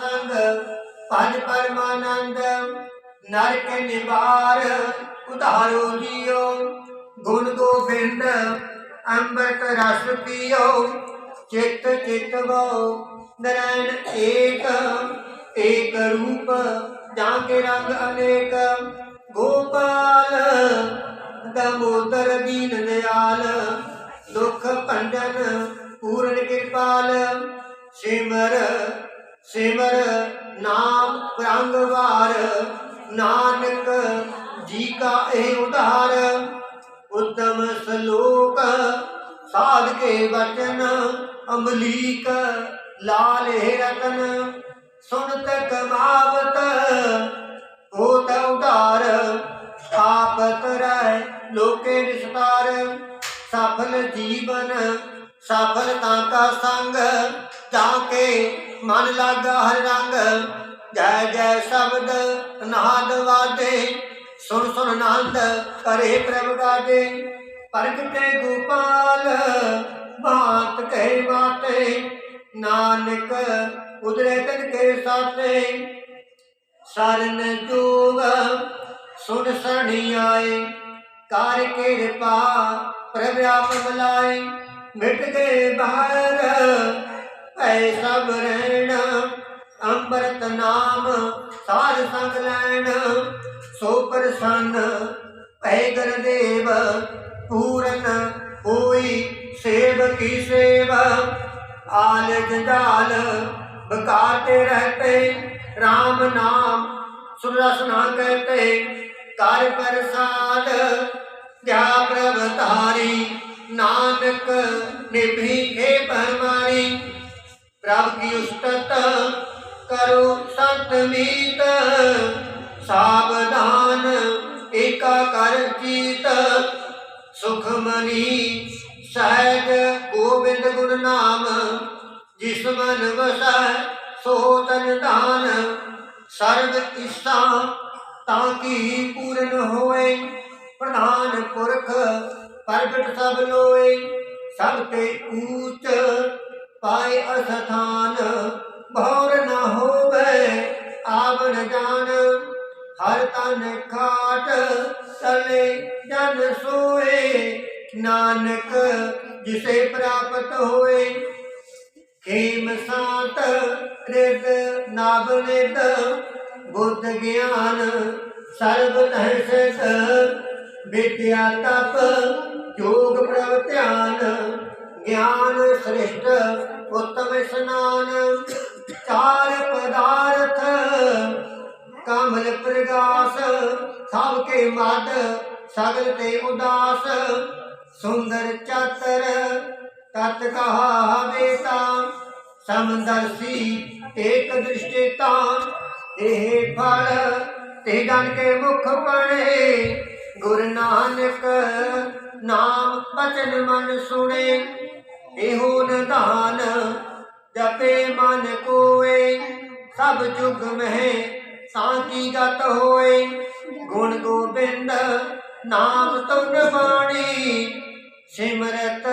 ਸੰਗ ਭਜ ਪਰਮਾਨੰਦ, ਨਰਕ ਨਿਵਾਰ, ਉਧਾਰੋ ਜੀਓ ਗੁਣ ਗੋਬਿੰਦ, ਅੰਮ੍ਰਿਤ ਰਸ ਪੀਓ, ਚਿਤ ਚਿਤਵੋ ਨਰੈਣ ਏਕ ਏਕ ਰੂਪ ਜਾਂ ਕੇ ਰੰਗ ਅਨੇਕ, ਗੋਪਾਲ, ਦਮੋਦਰ ਦੀਨ ਦਿਆਲ, ਦੁਖ ਭੰਜਨ ਪੂਰਨ ਕਿਰਪਾਲ, ਸਿਮਰ ਸਿਮਰ ਨਾਮ ਪ੍ਰੰਗਵਾਰ ਨਾਨਕ ਜੀ ਕਾ ਇਹ ਉਧਾਰ। ਉਤਮ ਸਲੋਕ ਸਾਧ ਕੇ ਵਚਨ ਅੰਬਲੀਕ ਲਾਲੇ ਰਤਨ। ਸੁਨਤ ਕਮਾਵਤ ਹੋਤ ਉਧਾਰ। ਆਪਤ ਰਹਿ ਲੋਕੇ ਨਿਸਤਾਰ। ਸਫਲ ਜੀਵਨ, ਸਫਲਤਾ ਕਾ ਸੰਗ। ਜਾ ਕੇ ਮਨ ਲਾਗਾ ਹਰ ਰੰਗ। ਜੈ ਜੈ ਸ਼ਬਦ ਨਾਦ ਵਾਜੇ, ਸੁਣ ਸੁਣ ਆਨੰਦ ਕਰੇ ਪ੍ਰਭ ਗਾਜੇ। ਪ੍ਰਗਟੇ ਗੋਪਾਲ, ਬਾਤ ਕਹਿ ਬਾਤੇ, ਨਾਨਕ ਉਦਰੇ ਤਨ ਕੇ ਸਾਥੇ। ਸਰਨ ਜੋਗ ਸੁਣ ਸਣੀ ਆਏ ਕਰ ਕਿਰਪਾ ਪ੍ਰਭ ਆਪ ਬੁਲਾਏ। ਮਿਟ ਗਏ ਬਾਹਰ ਐ ਸਭ ਰਹਿਣ ਅੰਮ੍ਰਿਤ ਨਾਮ, ਸਾਧ ਸੰਗ ਲੈਣ। ਸੋ ਪ੍ਰਸੰਨ, ਭੈ ਗੁਰਦੇਵ, ਪੂਰਨ ਹੋਈ ਸੇਵ ਕੀ ਸੇਵ। ਆਲ ਜੰਜਾਲ ਬਕਾਤੇ ਰਹਤੇ RAM ਨਾਮ ਸੁਰਸ ਨਾ ਕਹਤੇ, ਕਰ ਪ੍ਰਸਾਦ ਜਾ ਪ੍ਰਭ ਧਾਰੀ, ਨਾਨਕ ਨਿਭੀ ਕੇ ਪਰਮਾਰੀ। ਪ੍ਰਭ ਕੀ ਉਸਤਤ ਕਰੋ ਸੰਤ ਮੀਤ ਸਾਵਧਾਨ ਏਕਾ ਕਰ ਚੀਤ। ਸੁਖਮਨੀ ਸਹਿਜ ਗੋਬਿੰਦ ਗੁਣ ਨਾਮ, ਜਿਸ ਮਨ ਵਸੈ ਸੋ ਤਨ ਧਾਨ। ਸਰਬ ਇਸਾ ਤਾਂ ਕੀ ਪੂਰਨ ਹੋਏ, ਪ੍ਰਧਾਨ ਪੁਰਖ ਪ੍ਰਗਟ ਸਭ ਲੋਏ। ਸਭ ਤੇ ਊਚ ਪਾਏ ਅਸਥਾਨ ਭੌਰ ਨਾ ਹੋਵੇ ਆਵਨ ਜਾਨ ਹਰ ਤਨ ਖਾਟ ਚਲੇ ਜਨ ਸੋਏ ਨਾਨਕ ਜਿਸੇ ਪ੍ਰਾਪਤ ਹੋਏ ਖੇਮ ਸਾਤ ਰਿਦ ਨਾਭ ਨਿਦ ਬੁੱਧ ਗਿਆਨ ਸਰਬ ਤਹਿ ਸਿਧ ਗਿਆਨ ਸ੍ਰਿਸ਼ਟ, ਉਤਮ ਇਸਨਾਨ, ਚਾਰ ਪਦਾਰਥ, ਕਮਲ ਪ੍ਰਗਾਸ, ਸਭ ਕੇ ਮਦ ਸਗਲ ਤੇ ਉਦਾਸ, ਸੁੰਦਰ ਚਾਤਰ, ਤਤ ਕਹਾ ਬੇਤਾ ਸਮਦਰਸੀ ਏਕ ਦ੍ਰਿਸ਼ਟੇਤਾ, ਇਹ ਫਲ ਤੇ ਗਨ ਕੇ ਮੁਖ ਬਣੇ। ਗੁਰ ਨਾਨਕ ਨਾਮ ਬਚਨ ਮਨ ਸੁਣੇ। ਇਹੋ ਨਿਧਾਨ ਜਪੇ ਮਨ ਕੋਏ, ਸਭ ਜੁਗ ਮਹਿ ਸਾਂਕੀ ਗਤ ਹੋਏ। ਗੁਣ ਗੋਬਿੰਦ ਨਾਮ ਤੁਨ ਬਾਣੀ ਸਿਮਰਤ